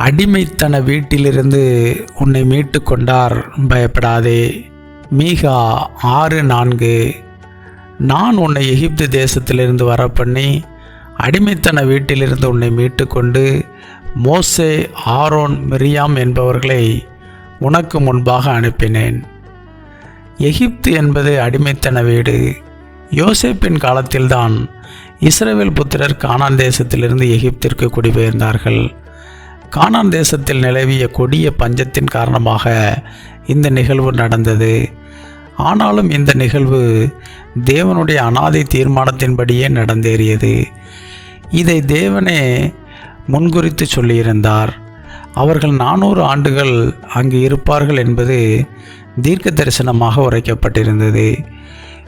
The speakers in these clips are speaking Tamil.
அடிமைத்தன வீட்டிலிருந்து உன்னை மீட்டு கொண்டார். பயப்படாதே. மீகா ஆறு நான்கு. நான் உன்னை எகிப்து தேசத்திலிருந்து வர பண்ணி அடிமைத்தன வீட்டிலிருந்து உன்னை மீட்டு கொண்டு மோசே ஆரோன் மிரியாம் என்பவர்களை உனக்கு முன்பாக அனுப்பினேன். எகிப்து என்பது அடிமைத்தன வீடு. யோசேப்பின் காலத்தில்தான் இஸ்ரேவேல் புத்திரர் கானான் தேசத்திலிருந்து எகிப்திற்கு குடிபெயர்ந்தார்கள். கானான் தேசத்தில் நிலவிய கொடிய பஞ்சத்தின் காரணமாக இந்த நிகழ்வு நடந்தது. ஆனாலும் இந்த நிகழ்வு தேவனுடைய அனாதை தீர்மானத்தின்படியே நடந்தேறியது. இதை தேவனே முன்குறித்து சொல்லியிருந்தார். அவர்கள் நானூறு ஆண்டுகள் அங்கு இருப்பார்கள் என்பது தீர்க்க தரிசனமாக உரைக்கப்பட்டிருந்தது.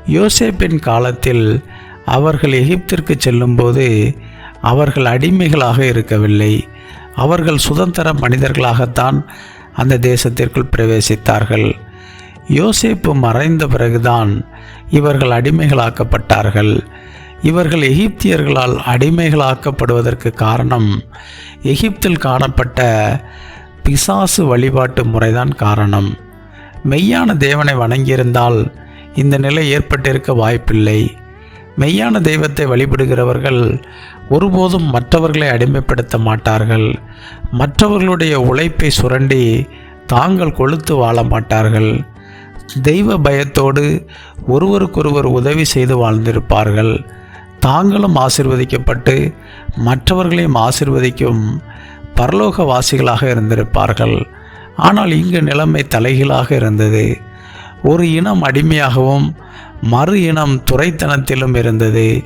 யோசேப்பின் காலத்தில் அவர்கள் எகிப்திற்கு செல்லும்போது அவர்கள் அடிமைகளாக இருக்கவில்லை. அவர்கள் சுதந்திர மனிதர்களாகத்தான் அந்த தேசத்திற்குள் பிரவேசித்தார்கள். யோசேப்பு மறைந்த பிறகுதான் இவர்கள் அடிமைகளாக்கப்பட்டார்கள். இவர்கள் எகிப்தியர்களால் அடிமைகளாக்கப்படுவதற்கு காரணம் எகிப்தில் காணப்பட்ட பிசாசு வழிபாட்டு முறைதான் காரணம். மெய்யான தேவனை வணங்கியிருந்தால் இந்த நிலை ஏற்பட்டிருக்க வாய்ப்பில்லை. மெய்யான தெய்வத்தை வழிபடுகிறவர்கள் ஒருபோதும் மற்றவர்களை அடிமைப்படுத்த மாட்டார்கள். மற்றவர்களுடைய உழைப்பை சுரண்டி தாங்கள் கொளுத்து வாழ மாட்டார்கள். தெய்வ பயத்தோடு ஒருவருக்கொருவர் உதவி செய்து வாழ்ந்திருப்பார்கள். தாங்களும் ஆசிர்வதிக்கப்பட்டு மற்றவர்களையும் ஆசிர்வதிக்கும் பரலோகவாசிகளாக இருந்திருப்பார்கள். ஆனால் இங்கு நிலைமை தலைகீழாக இருந்தது. ஒரு இனம் அடிமையாகவும் மறு இனம் துறைத்தனத்திலும் இருந்தது.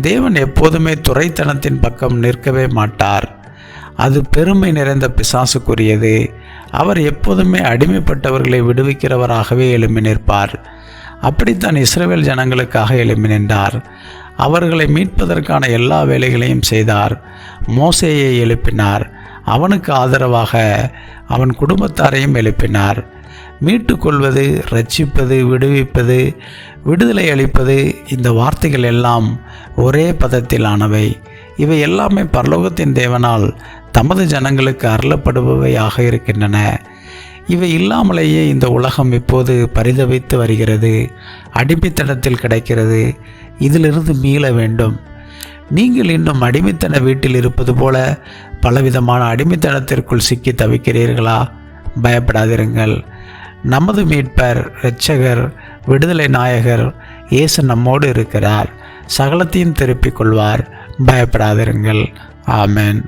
தேவன் எப்போதுமே துறைத்தனத்தின் பக்கம் நிற்கவே மாட்டார். அது பெருமை நிறைந்த பிசாசுக்குரியது. அவர் எப்போதுமே அடிமைப்பட்டவர்களை விடுவிக்கிறவராகவே எழும்பி நிற்பார். அப்படித்தான் இஸ்ரேல் ஜனங்களுக்காக எழும்பி நின்றார். அவர்களை மீட்பதற்கான எல்லா வேலைகளையும் செய்தார். மோசையை எழுப்பினார். அவனுக்கு ஆதரவாக அவன் குடும்பத்தாரையும் எழுப்பினார். மீட்டு கொள்வது ரட்சிப்பது விடுவிப்பது விடுதலை அளிப்பது இந்த வார்த்தைகள் எல்லாம் ஒரே பதத்திலானவை. இவை எல்லாமே பரலோகத்தின் தேவனால் தமது ஜனங்களுக்கு அருளப்படுபவையாக இருக்கின்றன. இவை இல்லாமலேயே இந்த உலகம் இப்போது பரிதவித்து வருகிறது. அடிமைத்தனத்தில் கிடைக்கிறது. இதிலிருந்து மீள வேண்டும். நீங்கள் இன்னும் அடிமைத்தன வீட்டில் இருப்பது போல பலவிதமான அடிமைத்தனத்திற்குள் சிக்கி தவிக்கிறீர்களா? பயப்படாதிருங்கள். நமது மீட்பர் இரட்சகர் விடுதலை நாயகர் இயேசு நம்மோடு இருக்கிறார். சகலத்தையும் திருப்பிக் கொள்வார். பயப்படாதிருங்கள். ஆமேன்.